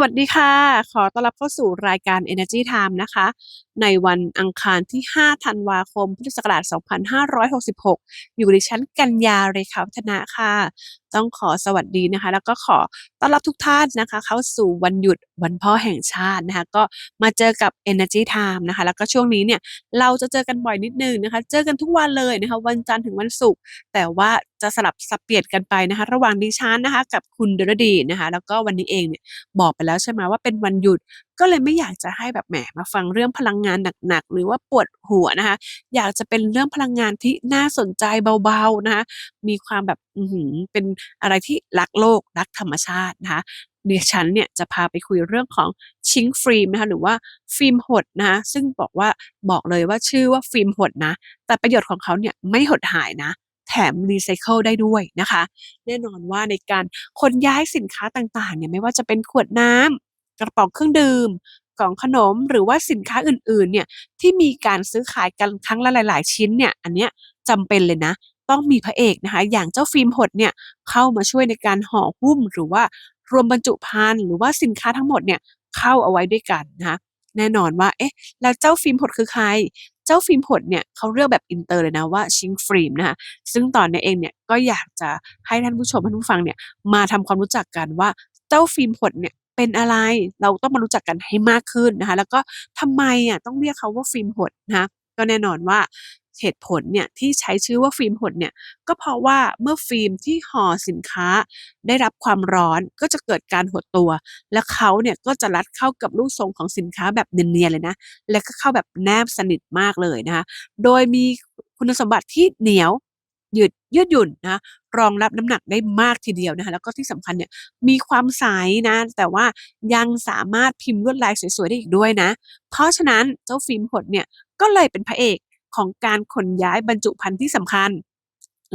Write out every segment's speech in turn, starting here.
วัสดีค่ะ ขอต้อนรับเข้าสู่รายการ Energy Time นะคะ ในวันอังคารที่ 5 ธันวาคม พุทธศักราช 2566 อยู่ดิฉันกัญญาเรขาวัฒนะค่ะ ต้องขอสวัสดีนะคะ แล้วก็ขอต้อนรับทุกท่านนะคะ เข้าสู่วันหยุดวันพ่อแห่งชาตินะคะ ก็มาเจอกับ Energy Time นะคะ แล้วก็ช่วงนี้เนี่ยเราจะเจอกันบ่อยนิดนึงนะคะ เจอกันทุกวันเลยนะคะ วันจันทร์ถึงวันศุกร์ แต่ว่าจะสลับสับเปลี่ยนกันไปนะคะ ระหว่างดิฉันนะคะ กับคุณดรดีนะคะ แล้วก็วันนี้เองเนี่ยบอกไปแล้วใช่ไหมว่าเป็นวันหยุด ก็เลยไม่อยากจะให้แบบแหมมาฟังเรื่องพลังงานหนักๆ หรือว่าปวดหัวนะคะ อยากจะเป็นเรื่องพลังงานที่น่าสนใจเบาๆนะคะ มีความแบบเป็นอะไรที่รักโลกรักธรรมชาตินะคะเดี๋ยวฉันเนี่ยจะพาไปคุยเรื่องของชิงฟิล์มนะคะหรือว่าฟิล์มหดนะะซึ่งบอกว่าบอกเลยว่าชื่อว่าฟิล์มหดนะ แต่ประโยชน์ของเขาเนี่ยไม่หดหายนะแถมรีไซเคิลได้ด้วยนะคะ แน่นอนว่าในการขนย้ายสินค้าต่างๆเนี่ยไม่ว่าจะเป็นขวดน้ำ กระป๋องเครื่องดื่มกล่องขนมหรือว่าสินค้าอื่นๆเนี่ยที่มีการซื้อขายกันครั้งละหลาย ๆ ชิ้นเนี่ยอันเนี้ยจำเป็นเลยนะ ต้องมีพระเอกนะคะ อย่างเจ้าฟิล์มหดเนี่ยเข้ามาช่วยในการห่อหุ้ม หรือว่ารวมบรรจุภัณฑ์หรือว่าสินค้าทั้งหมดเนี่ยเข้าเอาไว้ด้วยกันนะคะแน่นอนว่าเอ๊ะแล้วเจ้าฟิล์มหดคือใคร เจ้าฟิล์มหดเนี่ยเขาเรียกแบบอินเตอร์เลยนะว่าชิงฟิล์มนะคะซึ่งตอนนี้เองเนี่ยก็อยากจะให้ท่านผู้ชมท่านผู้ฟังเนี่ยมาทำความรู้จักกันว่าเจ้าฟิล์มหดเนี่ย เป็นอะไร เราต้องมารู้จักกันให้มากขึ้นนะคะ แล้วก็ทำไมอะต้องเรียกเขาว่าฟิล์มหดนะคะก็แน่นอนว่าเหตุผลเนี่ยที่ใช้ชื่อว่าฟิล์มหดเนี่ยก็เพราะว่าเมื่อฟิล์มที่ห่อสินค้าได้รับความร้อนก็จะเกิดการหดตัว และเขาเนี่ยก็จะรัดเข้ากับรูปทรงของสินค้าแบบเนียนๆเลยนะ และก็เข้าแบบแนบสนิทมากเลยนะคะ โดยมีคุณสมบัติที่เหนียวยืดยืดหยุ่นนะ รองรับน้ำหนักได้มากทีเดียวนะคะแล้วก็ที่สำคัญเนี่ยมีความใสนะ แต่ว่ายังสามารถพิมพ์ลวดลายสวยๆได้อีกด้วยนะ เพราะฉะนั้นเจ้าฟิล์มหดเนี่ยก็เลยเป็นพระเอกของการขนย้ายบรรจุภัณฑ์ที่สำคัญ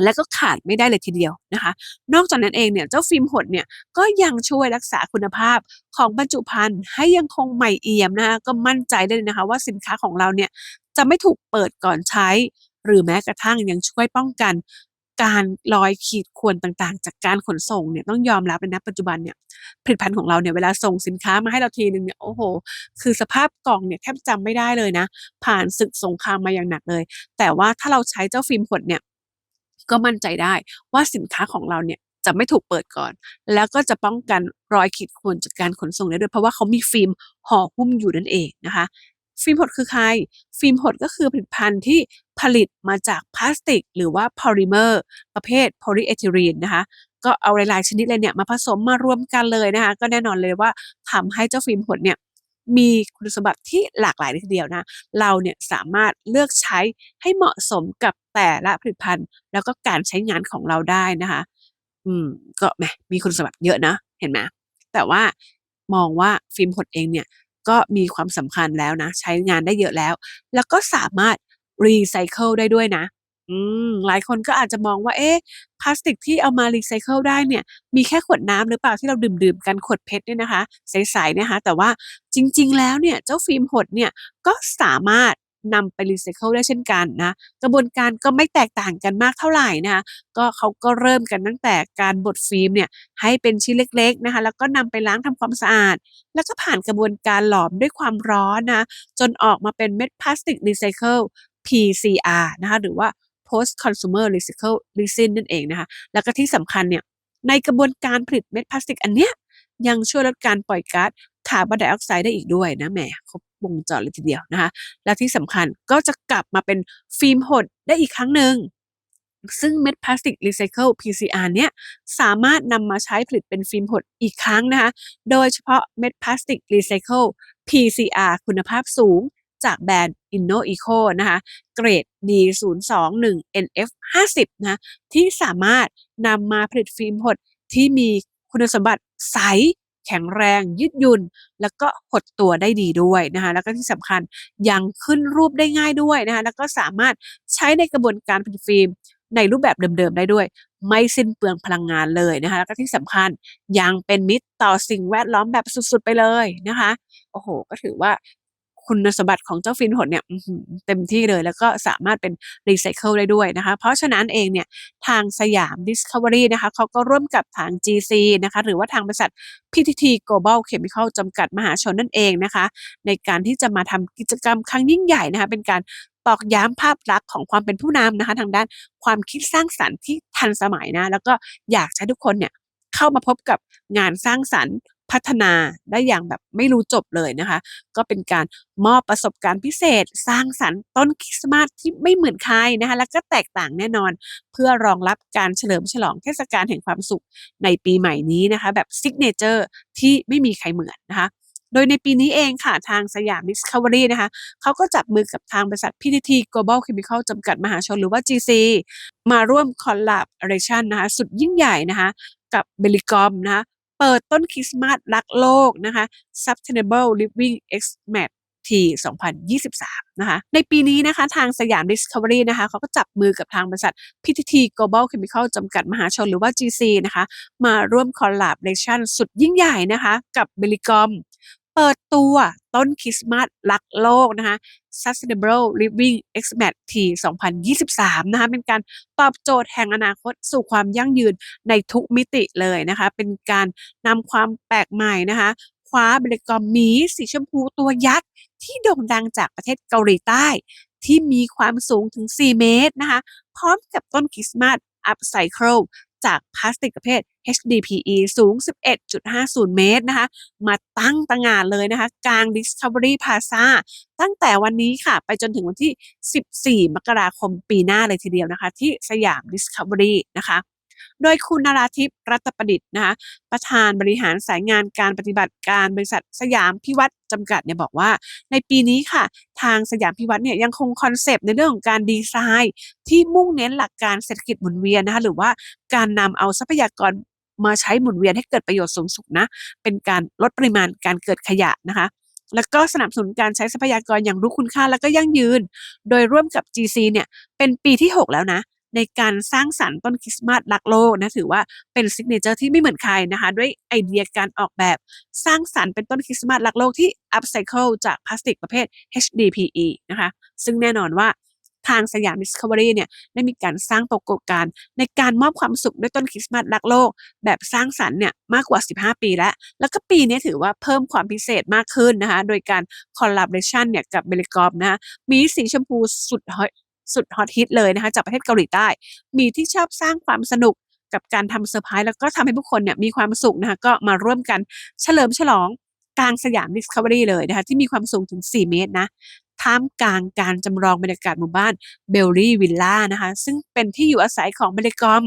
และก็ขาดไม่ได้เลยทีเดียวนะคะ นอกจากนั้นเองเนี่ยเจ้าฟิล์มหดเนี่ยก็ยังช่วยรักษาคุณภาพของบรรจุภัณฑ์ให้ยังคงใหม่เอี่ยมนะคะก็มั่นใจได้เลยนะคะ ว่าสินค้าของเราเนี่ยจะไม่ถูกเปิดก่อนใช้ หรือแม้กระทั่งยังช่วยป้องกัน การลอยขีดข่วนต่างๆ จากการขนส่งเนี่ยต้องยอมรับเลยนะปัจจุบันเนี่ยผลิตภัณฑ์ของเราเนี่ยเวลาส่งสินค้ามาให้เราทีนึงเนี่ยโอ้โห คือสภาพกล่องเนี่ยแทบจำไม่ได้เลยนะ ผ่านศึกสงครามมาอย่างหนักเลย แต่ว่าถ้าเราใช้เจ้าฟิล์มหดเนี่ยก็มั่นใจได้ว่าสินค้าของเราเนี่ยจะไม่ถูกเปิดก่อน แล้วก็จะป้องกันรอยขีดข่วนจากการขนส่งได้ด้วย เพราะว่าเขามีฟิล์มห่อหุ้มอยู่นั่นเองนะคะ ฟิล์มหดคือใคร ฟิล์มหดก็คือผลิตภัณฑ์ที่ผลิตมาจากพลาสติก หรือว่าพอลิเมอร์ ประเภทโพลีเอทิลีนนะคะก็เอาหลายๆชนิดเลยเนี่ยมาผสมมารวมกันเลยนะคะก็แน่นอนเลยว่าทำให้เจ้าฟิล์มหดเนี่ยมีคุณสมบัติที่หลากหลายเลยทีเดียวนะ เราเนี่ยสามารถเลือกใช้ให้เหมาะสมกับแต่ละผลิตภัณฑ์ แล้วก็การใช้งานของเราได้นะคะ อืม ก็แหมมีคุณสมบัติเยอะนะ เห็นไหมแต่ว่ามองว่าฟิล์มหดเองเนี่ย ก็มีความสำคัญแล้วนะ ใช้งานได้เยอะแล้ว แล้วก็สามารถรีไซเคิลได้ด้วยนะอืมหลายคนก็อาจจะมองว่า เอ๊ะ พลาสติกที่เอามารีไซเคิลได้เนี่ย มีแค่ขวดน้ำหรือเปล่าที่เราดื่มๆกันขวดเพชรเนี่ยนะคะ ใสๆเนี่ยนะคะ แต่ว่าจริงๆแล้วเนี่ย เจ้าฟิล์มหดเนี่ย ก็สามารถ นำไปรีไซเคิลได้เช่นกันนะกระบวนการก็ไม่แตกต่างกันมากเท่าไหร่นะคะก็เขาก็เริ่มกันตั้งแต่การบดฟิล์มเนี่ยให้เป็นชิ้นเล็กๆนะคะแล้วก็นำไปล้างทำความสะอาด แล้วก็ผ่านกระบวนการหลอมด้วยความร้อนนะจนออกมาเป็นเม็ดพลาสติกรีไซเคิล PCR นะคะหรือว่า Post Consumer Recycle Resin นั่นเองนะคะแล้วก็ที่สำคัญเนี่ยในกระบวนการผลิตเม็ดพลาสติกอันเนี้ยยังช่วยลดการปล่อยก๊าซคาร์บอนไดออกไซด์ได้อีกด้วยนะแหมครบ วงจรเลยทีเดียวนะคะ แล้วที่สำคัญก็จะกลับมาเป็นฟิล์มหดได้อีกครั้งหนึ่งซึ่งเม็ดพลาสติกรีไซเคิล PCR เนี่ยสามารถนำมาใช้ผลิตเป็นฟิล์มหดอีกครั้งนะคะ โดยเฉพาะเม็ดพลาสติกรีไซเคิล PCR คุณภาพสูงจากแบรนด์ InnoEco นะคะ เกรด D021 NF50 นะะที่สามารถนำมาผลิตฟิล์มหดที่มีคุณสมบัติใส ข็งแรง ยืดหยุ่น แล้วก็หดตัวได้ดีด้วยนะคะแล้วก็ที่สำคัญยังขึ้นรูปได้ง่ายด้วยนะคะแล้วก็สามารถใช้ในกระบวนการผลิตฟิล์มในรูปแบบเดิมๆได้ด้วย ไม่สิ้นเปลืองพลังงานเลยนะคะแล้วก็ที่สำคัญยังเป็นมิตรต่อสิ่งแวดล้อมแบบสุดๆไปเลยนะคะโอ้โห ก็ถือว่า คุณสมบัติของเจ้าฟิล์มหดเนี่ยเต็มที่เลยแล้วก็สามารถเป็นรีไซเคิลได้ด้วยนะคะ เพราะฉะนั้นเองเนี่ยทางสยาม Discovery นะคะเขาก็ร่วมกับทาง GC นะคะหรือว่าทางบริษัท PTT Global Chemical จำกัดมหาชนนั่นเองนะคะ ในการที่จะมาทำกิจกรรมครั้งยิ่งใหญ่นะคะเป็นการตอกย้ำภาพลักษณ์ของความเป็นผู้นำนะคะทางด้านความคิดสร้างสรรค์ที่ทันสมัยนะ แล้วก็อยากให้ทุกคนเนี่ยเข้ามาพบกับงานสร้างสรรค์ พัฒนาได้อย่างแบบไม่รู้จบเลยนะคะ ก็เป็นการมอบประสบการณ์พิเศษ สร้างสรรค์ต้นคริสต์มาสที่ไม่เหมือนใครนะคะ แล้วก็แตกต่างแน่นอน เพื่อรองรับการเฉลิมฉลองเทศกาลแห่งความสุขในปีใหม่นี้นะคะ แบบ Signature ที่ไม่มีใครเหมือนนะคะโดยในปีนี้เองค่ะทางสยาม Discovery นะคะเขาก็จับมือกับทางบริษัท PTT Global Chemical จำกัดมหาชนหรือว่า GC มาร่วม Collaboration นะคะสุดยิ่งใหญ่นะคะกับ Bellicom นะคะ เปิดต้นคริสต์มาสรักโลกนะคะ Sustainable Living X Map ที2023 นะคะ ในปีนี้นะคะทางสยาม Discovery นะคะเขาก็จับมือกับทางบริษัท PTT Global Chemical จำกัดมหาชนหรือว่า GC นะคะ มาร่วมคอลลาบเรชั่นสุดยิ่งใหญ่นะคะ กับเบลิกอม เปิดตัวต้นคริสต์มาสรักโลกนะคะ Sustainable Living Xmas T 2023 นะคะ เป็นการตอบโจทย์แห่งอนาคตสู่ความยั่งยืนในทุกมิติเลยนะคะ เป็นการนำความแปลกใหม่นะคะ คว้า Bellicom หมีสีชมพูตัวยักษ์ ที่โด่งดังจากประเทศเกาหลีใต้ ที่มีความสูงถึง 4 เมตรนะคะ พร้อมกับต้นคริสต์มาส Upcycle จากพลาสติกประเภท HDPE สูง 11.50 เมตรนะคะ มาตั้งตระหงานเลยนะคะ กลาง Discovery Plaza ตั้งแต่วันนี้ค่ะ ไปจนถึงวันที่ 14 มกราคมปีหน้าเลยทีเดียวนะคะ ที่สยาม Discovery นะคะ โดยคุณนราทิพย์รัตประดิษฐ์นะคะประธานบริหารสายงานการปฏิบัติการบริษัทสยามพิวัตรจำกัดเนี่ยบอกว่า ในปีนี้ค่ะ ทางสยามพิวัตรเนี่ยยังคงคอนเซปต์ในเรื่องของการดีไซน์ที่มุ่งเน้นหลักการเศรษฐกิจหมุนเวียนนะคะหรือว่าการนำเอาทรัพยากรมาใช้หมุนเวียนให้เกิดประโยชน์สูงสุดนะ เป็นการลดปริมาณการเกิดขยะนะคะแล้วก็สนับสนุนการใช้ทรัพยากรอย่างรู้คุณค่าแล้วก็ยั่งยืน โดยร่วมกับ GC เนี่ย เป็นปีที่ 6 แล้วนะ ในการสร้างสรรค์ต้นคริสต์มาสรักโลกนะถือว่าเป็น Signature ที่ไม่เหมือนใครนะคะ ด้วยไอเดียการออกแบบสร้างสรรค์เป็นต้นคริสต์มาสรักโลกที่ Upcycle จากพลาสติกประเภท HDPE นะคะ ซึ่งแน่นอนว่าทางสยาม Discovery เนี่ยได้มีการสร้างปรากฏการณ์ในการมอบความสุขด้วยต้นคริสต์มาสรักโลก แบบสร้างสรรค์เนี่ยมากกว่า 15 ปีแล้ว แล้วก็ปีนี้ถือว่าเพิ่มความพิเศษมากขึ้นนะคะ โดยการ Collaboration เนี่ยกับ Bellicom นะคะมีสีชมพูสุด สุดฮอตฮิตเลยนะคะจากประเทศเกาหลีใต้ มีที่ชอบสร้างความสนุกกับการทำเซอร์ไพรส์แล้วก็ทำให้ผู้คนเนี่ยมีความสุขนะคะก็มาร่วมกันเฉลิมฉลองกลางสยาม Discovery เลยนะคะที่มีความสูงถึง 4 เมตรนะท่ามกลางการจำลองบรรยากาศหมู่บ้าน Belly Villa นะคะซึ่งเป็นที่อยู่อาศัยของ Bellicom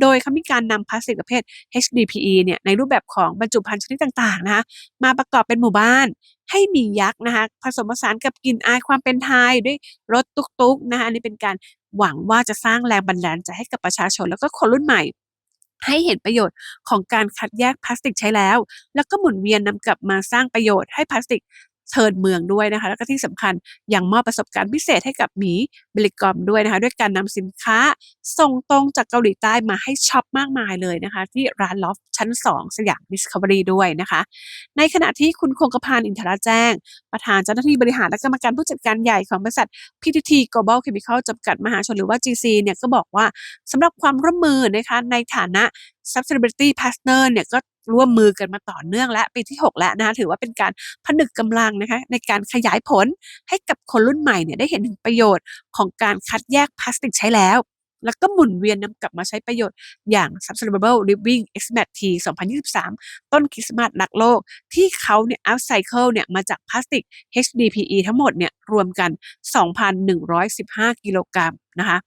โดยเขามีการนำพลาสติกประเภท HDPE เนี่ยในรูปแบบของบรรจุภัณฑ์ชนิดต่างๆนะคะมาประกอบเป็นหมู่บ้าน ให้มียักษ์นะคะผสมผสานกับกลิ่นอายความเป็นไทยด้วยรถตุกๆนะคะอันนี้เป็นการหวังว่าจะสร้างแรงบันดาลใจให้กับประชาชน แล้วก็คนรุ่นใหม่ ให้เห็นประโยชน์ของการคัดแยกพลาสติกใช้แล้ว แล้วก็หมุนเวียนนำกลับมาสร้างประโยชน์ให้พลาสติก เชิญเมืองด้วยนะคะ แล้วก็ที่สำคัญยังมอบประสบการณ์พิเศษให้กับหมีบริกรมด้วยนะคะ ด้วยการนำสินค้าส่งตรงจากเกาหลีใต้มาให้ช็อปมากมายเลยนะคะ ที่ร้านลอฟชั้น 2 สยามดิสคัฟเวอรี่ด้วยนะคะ ในขณะที่คุณคงกระพานอินทราแจ้ง ประธานเจ้าหน้าที่บริหารและกรรมการผู้จัดการใหญ่ของบริษัท PTT Global Chemical จำกัดมหาชนหรือว่า GC เนี่ยก็บอกว่าสำหรับความร่วมมือนะคะในฐานะ Sustainability Partner เนี่ยก็ร่วมมือกันมาต่อเนื่องและปีที่ 6 แล้วนะคะถือว่าเป็นการผนึกกำลังนะคะในการขยายผลให้กับคนรุ่นใหม่เนี่ยได้เห็นถึงประโยชน์ของการคัดแยกพลาสติกใช้แล้ว แล้วก็หมุนเวียนนำกลับมาใช้ประโยชน์อย่าง Sustainable Living Xmas T 2023 ต้นคริสต์มาสรักโลก ที่เขาเนี่ย upcycle เนี่ยมาจากพลาสติก HDPE ทั้งหมดเนี่ยรวมกัน 2,115 กิโลกรัมนะคะ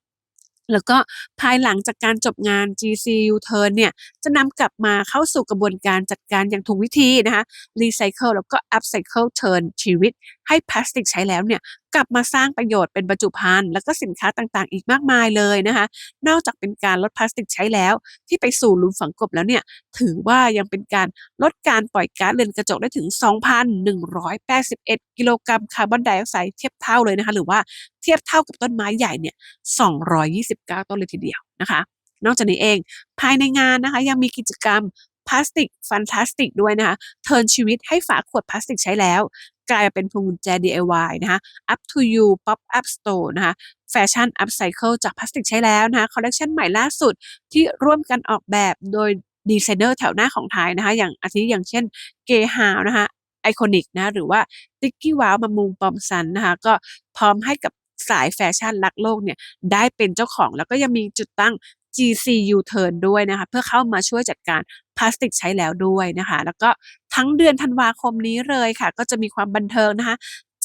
แล้วก็ภายหลังจากการจบงาน GC U-turn เนี่ยจะนำกลับมาเข้าสู่กระบวนการจัดการอย่างถูกวิธีนะคะ Recycle แล้วก็ Upcycle Turn ชีวิต ให้พลาสติกใช้แล้วเนี่ยกลับมาสร้างประโยชน์เป็นบรรจุภัณฑ์แล้วก็สินค้าต่างๆ อีกมากมายเลยนะคะ นอกจากเป็นการลดพลาสติกใช้แล้ว ที่ไปสู่หลุมฝังกบแล้วเนี่ยถือว่ายังเป็นการลดการปล่อยก๊าซเรือนกระจกได้ถึง 2,181 กิโลกรัมคาร์บอนไดออกไซด์เทียบเท่าเลยนะคะหรือว่าเทียบเท่ากับต้นไม้ใหญ่เนี่ย 229 ต้นเลยทีเดียวนะคะ นอกจากนี้เองภายในงานนะคะยังมีกิจกรรมพลาสติกฟัน t าสติกด้วยนะคะ เทิร์นชีวิตให้ฝาขวดพลาสติกใช้แล้ว กลายมาเป็นพวงกุญแจ DIY นะคะ Up to you Pop Up Store นะคะแฟชั่น Upcycle จากพลาสติกใช้แล้วนะคะคอลเลคชันใหม่ล่าสุดที่ร่วมกันออกแบบโดยดีไซเนอร์แถวหน้าของไทยนะคะ อย่างอาทิอย่างเช่นเกฮาวนะคะไอคอนิกนะหรือว่าติ๊กกี้ว้าวมามุงปอมซันนะคะก็พร้อมให้กับสายแฟชั่นรักโลกเนี่ยได้เป็นเจ้าของแล้วก็ยังมีจุดตั้ง GCU Turn ด้วยนะคะ เพื่อเข้ามาช่วยจัดการพลาสติกใช้แล้วด้วยนะคะ แล้วก็ทั้งเดือนธันวาคมนี้เลยค่ะ ก็จะมีความบันเทิงนะคะ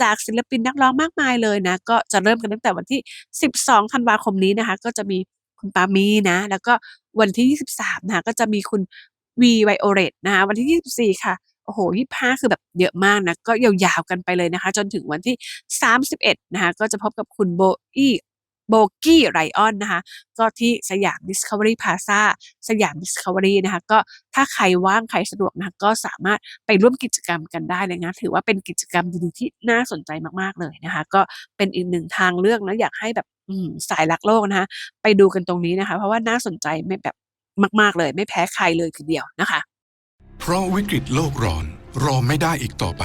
จากศิลปินนักร้องมากมายเลยนะ ก็จะเริ่มกันตั้งแต่วันที่ 12 ธันวาคมนี้นะคะ ก็จะมีคุณปามีนะ แล้วก็วันที่ 23 นะคะก็จะมีคุณวีไวโอเรตนะคะ วันที่ 24 ค่ะโอ้โห25คือแบบเยอะมากนะ ก็ยาวๆกันไปเลยนะคะ จนถึงวันที่ 31 นะคะ ก็จะพบกับคุณโบอี้ โบกี้ไรออนนะคะ ก็ที่สยาม Discovery Plaza สยาม Discovery นะคะ ก็ถ้าใครว่างใครสะดวกนะคะก็สามารถไปร่วมกิจกรรมกันได้เลยนะ ถือว่าเป็นกิจกรรมดีๆที่น่าสนใจมากๆเลยนะคะ ก็เป็นอีกหนึ่งทางเลือกนะอยากให้แบบสายรักโลกนะคะไปดูกันตรงนี้นะคะ เพราะว่าน่าสนใจไม่แบบมาก ๆเลย ไม่แพ้ใครเลยทีเดียวนะคะ เพราะวิกฤตโลกร้อนรอไม่ได้อีกต่อไป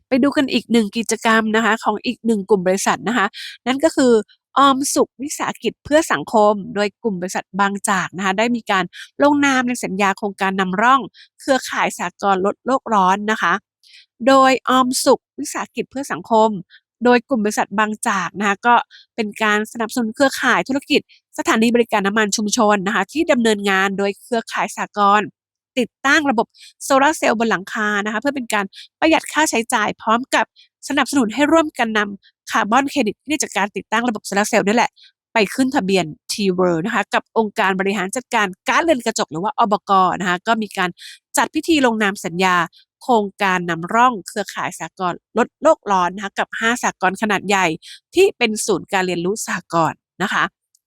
ไปดูกันอีกหนึ่งกิจกรรมนะคะของอีกหนึ่งกลุ่มบริษัทนะคะนั่นก็คือออมสุขวิสาหกิจเพื่อสังคม โดยกลุ่มบริษัทบางจากนะคะได้มีการลงนามในสัญญาโครงการนำร่อง เครือข่ายสากลลดโลกร้อนนะคะ โดยออมสุขวิสาหกิจเพื่อสังคม โดยกลุ่มบริษัทบางจากนะคะก็เป็นการสนับสนุนเครือข่ายธุรกิจ สถานีบริการน้ำมันชุมชนนะคะที่ดำเนินงานโดยเครือข่ายสากล ติดตั้งระบบโซลาร์เซลล์บนหลังคานะคะเพื่อเป็นการประหยัดค่าใช้จ่ายพร้อมกับสนับสนุนให้ร่วมกันนำคาร์บอนเครดิตที่ได้จากการติดตั้งระบบโซลาร์เซลล์นี่แหละ ไปขึ้นทะเบียน t w o r l d นะคะกับองค์การบริหารจัดการก๊าซเรือนกระจกหรือว่าอบกนะคะก็มีการจัดพิธีลงนามสัญญา โครงการนำร่องเครือข่ายสากลลดโลกร้อนนะคะกับ 5สากลขนาดใหญ่ที่เป็นศูนย์การเรียนรู้สากลนะคะ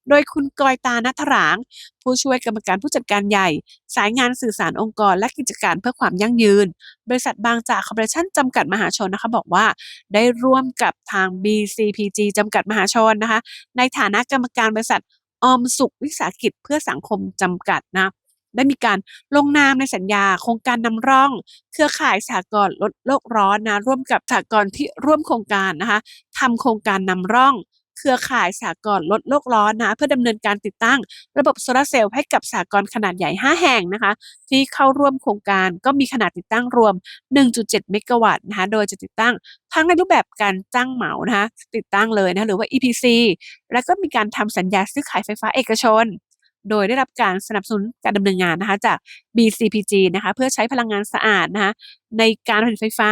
โดยคุณกอยตานัทราง ผู้ช่วยกรรมการผู้จัดการใหญ่ สายงานสื่อสารองค์กร และกิจการเพื่อความยั่งยืน บริษัทบางจากคอร์ปอเรชั่นจำกัดมหาชนนะคะบอกว่า ได้ร่วมกับทาง BCPG จำกัดมหาชนนะคะ ในฐานะกรรมการบริษัทออมสุขวิสาหกิจเพื่อสังคมจำกัดนะได้มีการลงนามในสัญญาโครงการนำร่อง เครือข่ายสากลลดโลกร้อนนะร่วมกับสากลที่ร่วมโครงการนะคะทำโครงการนำร่อง เครือข่ายสหกรณ์ลดโลกร้อนนะเพื่อดำเนินการติดตั้งระบบโซลาร์เซลล์ให้กับสหกรณ์ขนาดใหญ่ 5 แห่งนะคะ ที่เข้าร่วมโครงการก็มีขนาดติดตั้งรวม 1.7 เมกะวัตต์นะคะโดยจะติดตั้งทั้งในรูปแบบการจ้างเหมานะคะติดตั้งเลยนะคะหรือว่า EPC แล้วก็มีการทำสัญญาซื้อขายไฟฟ้าเอกชนโดยได้รับการสนับสนุนการดำเนินงานนะคะจาก BCPG นะคะเพื่อใช้พลังงานสะอาดนะคะในการผลิตไฟฟ้า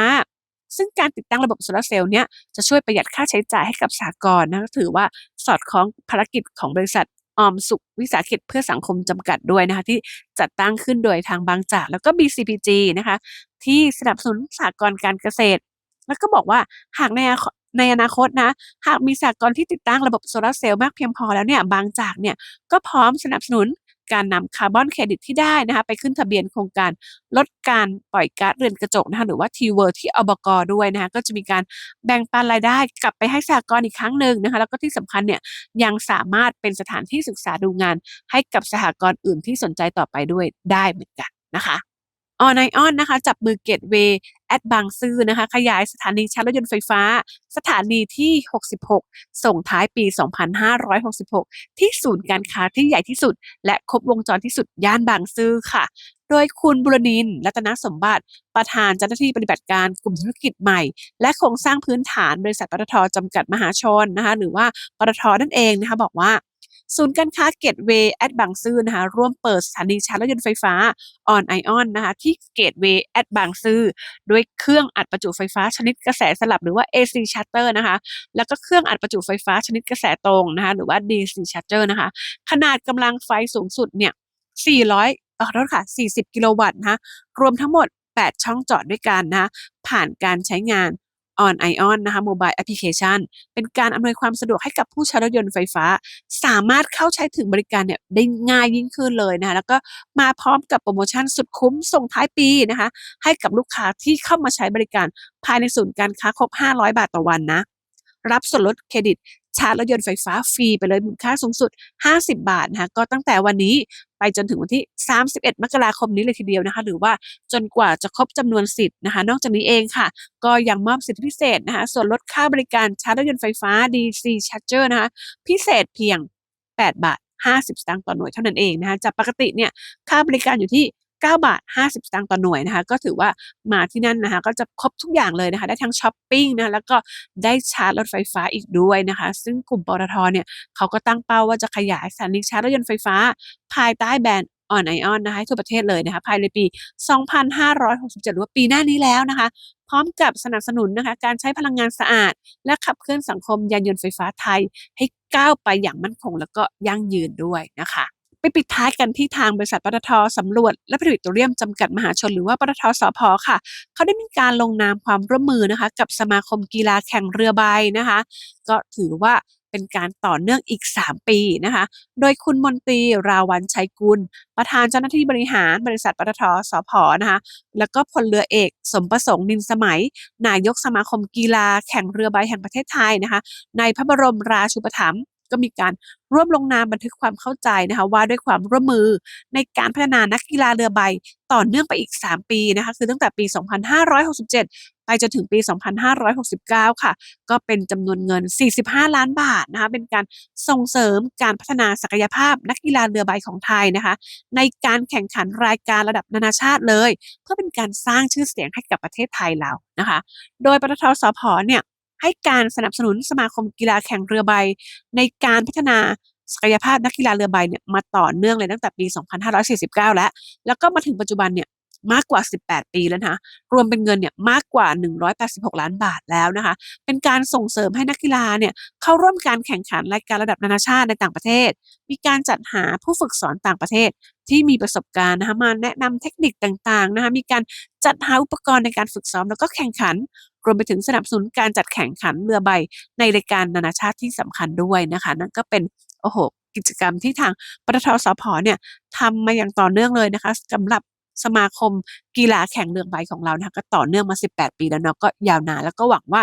ซึ่งการติดตั้งระบบโซลาร์เซลล์เนี่ยจะช่วยประหยัดค่าใช้จ่ายให้กับสหกรณ์นะถือว่าสอดคล้องภารกิจของบริษัทออมสุขวิสาหกิจเพื่อสังคมจำกัดด้วยนะคะที่จัดตั้งขึ้นโดยทางบางจากแล้วก็ BCPG นะคะที่สนับสนุนสหกรณ์การเกษตร แล้วก็บอกว่าหากในอนาคตในอนาคตนะ หากมีสหกรณ์ที่ติดตั้งระบบโซลาร์เซลล์มากเพียงพอแล้วเนี่ยบางจากเนี่ยก็พร้อมสนับสนุน การนำคาร์บอนเครดิตที่ได้นะคะไปขึ้นทะเบียนโครงการลดการปล่อยก๊าซเรือนกระจกนะคะหรือว่าทีเวิร์ที่อบกด้วยนะคะก็จะมีการแบ่งปันรายได้กลับไปให้สหกรณ์อีกครั้งหนึ่งนะคะแล้วก็ที่สำคัญเนี่ยยังสามารถเป็นสถานที่ศึกษาดูงาน ให้กับสหกรณ์อื่นที่สนใจต่อไปด้วยได้เหมือนกันนะคะ ออนไอออนนะคะจับมือเกตเวย์แอดบางซื่อนะคะขยายสถานีชาร์จรถยนต์ไฟฟ้า สถานีที่ 66 ส่งท้ายปี 2566 ที่ศูนย์การค้าที่ใหญ่ที่สุด และครบวงจรที่สุดย่านบางซื่อค่ะ โดยคุณบุรณินทร์รัตนสมบัติประธานเจ้าหน้าที่ปฏิบัติการกลุ่มธุรกิจใหม่ และโครงสร้างพื้นฐานบริษัทปตทจำกัดมหาชนนะคะหรือว่าปตทนั่นเองนะคะบอกว่า ศูนย์การค้าเกตเวย์แอดบางซื่อนะคะร่วมเปิดสถานีชาร์จรถยนต์ไฟฟ้าออนไอออนนะคะที่เกตเวย์แอดบางซื่อด้วยเครื่องอัดประจุไฟฟ้าชนิดกระแสสลับหรือว่า AC charger นะคะแล้วก็เครื่องอัดประจุไฟฟ้าชนิดกระแสตรงนะคะหรือว่า DC charger นะคะขนาดกำลังไฟสูงสุดเนี่ย 400เออขอโทษค่ะ 40 กิโลวัตต์นะคะรวมทั้งหมด 8 ช่องจอดด้วยกันนะะผ่านการใช้งาน On Ion นะคะโมบายแอปพลิเคชันเป็นการอำนวยความสะดวกให้กับผู้ใช้รถยนต์ไฟฟ้า สามารถเข้าใช้ถึงบริการเนี่ยได้ง่ายยิ่งขึ้นเลยนะคะแล้วก็มาพร้อมกับโปรโมชั่นสุดคุ้มส่งท้ายปีนะคะ ให้กับลูกค้าที่เข้ามาใช้บริการภายในศูนย์การค้าครบ 500 บาทต่อวันนะ รับส่วนลดเครดิตชาร์จรถยนต์ไฟฟ้าฟรีไปเลยมูลค่าสูงสุด 50 บาทนะคะก็ตั้งแต่วันนี้ ไปจนถึงวันที่ 31 มกราคมนี้เลยทีเดียวนะคะ หรือว่าจนกว่าจะครบจำนวนสิทธิ์นะคะ นอกจากนี้เองค่ะ ก็ยังมอบสิทธิพิเศษนะคะ ส่วนลดค่าบริการชาร์จรถยนต์ไฟฟ้า DC Charger นะคะ พิเศษเพียง 8 บาท50 สตางค์ต่อหน่วยเท่านั้นเองนะคะจากปกติเนี่ยค่าบริการอยู่ที่ 9 บาท 50สตางค์ต่อหน่วยนะคะ ก็ถือว่ามาที่นั่นนะคะ ก็จะครบทุกอย่างเลยนะคะ ได้ทั้งช้อปปิ้งนะ แล้วก็ได้ชาร์จรถไฟฟ้าอีกด้วยนะคะ ซึ่งกลุ่มปตทเนี่ยเขาก็ตั้งเป้าว่าจะขยายสถานีชาร์จรถยนต์ไฟฟ้า ภายใต้แบรนด์ออนไอออนนะคะให้ทั่วประเทศเลยนะคะภายในปี 2567 หรือว่าปีหน้านี้แล้วนะคะ พร้อมกับสนับสนุนนะคะการใช้พลังงานสะอาด และขับเคลื่อนสังคมยานยนต์ไฟฟ้าไทย ให้ก้าวไปอย่างมั่นคง แล้วก็ยั่งยืนด้วยนะคะ ไปปิดท้ายกันที่ทางบริษัทปตทสำรวจ และผลิตปิโตรเลียมจำกัดมหาชนหรือว่าปตทสพค่ะ เขาได้มีการลงนามความร่วมมือนะคะ กับสมาคมกีฬาแข่งเรือใบนะคะ ก็ถือว่าเป็นการต่อเนื่องอีก 3 ปีนะคะ โดยคุณมนตรีราวันชัยกุล ประธานเจ้าหน้าที่บริหารบริษัทปตทสพนะคะ แล้วก็พลเรือเอก สมประสงค์นินสมัย นายกสมาคมกีฬาแข่งเรือใบแห่งประเทศไทยนะคะ ในพระบรมราชูปถัมภ์ ก็มีการร่วมลงนามบันทึกความเข้าใจนะคะว่าด้วยความร่วมมือในการพัฒนานักกีฬาเรือใบต่อเนื่องไปอีก 3 ปีนะคะคือตั้งแต่ปี 2567 ไปจนถึงปี 2569 ค่ะ ก็เป็นจำนวนเงิน 45 ล้านบาทนะคะเป็นการส่งเสริมการพัฒนาศักยภาพนักกีฬาเรือใบของไทยนะคะ ในการแข่งขันรายการระดับนานาชาติเลย เพื่อเป็นการสร้างชื่อเสียงให้กับประเทศไทยเรานะคะ โดยปตทสพเนี่ย ให้การสนับสนุนสมาคมกีฬาแข่งเรือใบ ในการพัฒนาศักยภาพนักกีฬาเรือใบเนี่ยมาต่อเนื่องเลยตั้งแต่ปี 2549 แล้ว แล้วก็มาถึงปัจจุบันเนี่ยมากกว่า 18 ปีแล้วนะคะรวมเป็นเงินเนี่ยมากกว่า 186 ล้านบาทแล้วนะคะ เป็นการส่งเสริมให้นักกีฬาเนี่ยเข้าร่วมการแข่งขันรายการระดับนานาชาติในต่างประเทศ มีการจัดหาผู้ฝึกสอนต่างประเทศที่มีประสบการณ์นะคะมาแนะนำเทคนิคต่างๆนะคะมีการจัดหาอุปกรณ์ในการฝึกซ้อมแล้วก็แข่งขัน รวมไปถึงสนับสนุนการจัดแข่งขันเรือใบในรายการนานาชาติที่สำคัญด้วยนะคะ นั่นก็เป็นโอ้โหกิจกรรมที่ทางปตทสพเนี่ยทำมาอย่างต่อเนื่องเลยนะคะสำหรับสมาคมกีฬาแข่งเรือใบของเรานะคะก็ต่อเนื่องมา 18 ปีแล้วเนาะก็ยาวนานแล้วก็หวังว่า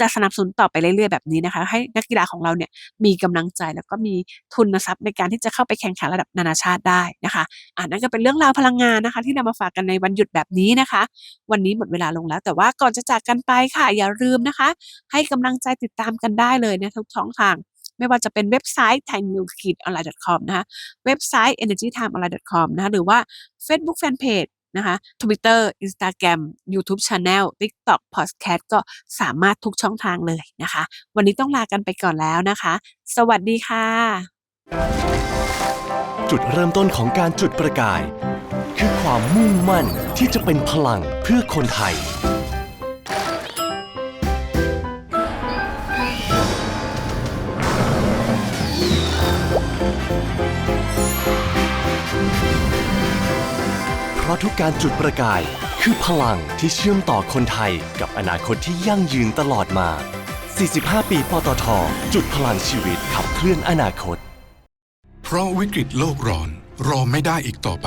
จะสนับสนุนต่อไปเรื่อยๆแบบนี้นะคะ ให้นักกีฬาของเราเนี่ยมีกำลังใจแล้วก็มีทุนทรัพย์ในการที่จะเข้าไปแข่งขันระดับนานาชาติได้นะคะอ่านั่นก็เป็นเรื่องราวพลังงานนะคะ ที่นำมาฝากกันในวันหยุดแบบนี้นะคะ วันนี้หมดเวลาลงแล้ว แต่ว่าก่อนจะจากกันไปค่ะอย่าลืมนะคะ ให้กำลังใจติดตามกันได้เลยนะทุกช่องทางไม่ว่าจะเป็นเว็บไซต์ thainews.online.com นะคะ เว็บไซต์ energytimeonline.com นะคะหรือว่า Facebook Fanpage นะคะ Twitter Instagram YouTube Channel TikTok Podcast ก็สามารถทุกช่องทางเลยนะคะ วันนี้ต้องลากันไปก่อนแล้วนะคะ สวัสดีค่ะ จุดเริ่มต้นของการจุดประกาย คือความมุ่งมั่นที่จะเป็นพลังเพื่อคนไทยะทุกการจุดประกาย คือพลังที่เชื่อมต่อคนไทยกับอนาคตที่ยั่งยืนตลอดมา 45 ปีปตท จุดพลังชีวิตขับเคลื่อนอนาคต เพราะวิกฤตโลกร้อนรอไม่ได้อีกต่อไป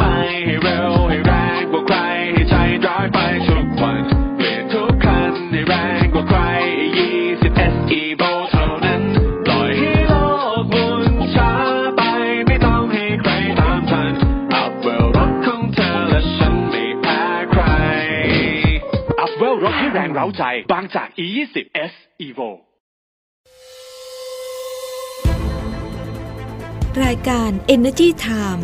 ให้เร็วให้แรงกว่าใครให้ใจร้ายไปทุกวันเปลี่ยนทุกคันให้แรงกว่าใคร20 S Evo เท่านั้นปล่อยให้โลกหมุนช้าไปไม่ต้องให้ใครตามทันอัพเวลรถของเธอและฉันไม่แพ้ใครอัพเวลรถให้แรงเร้าใจบางจาก E20 S Evo รายการ Energy Time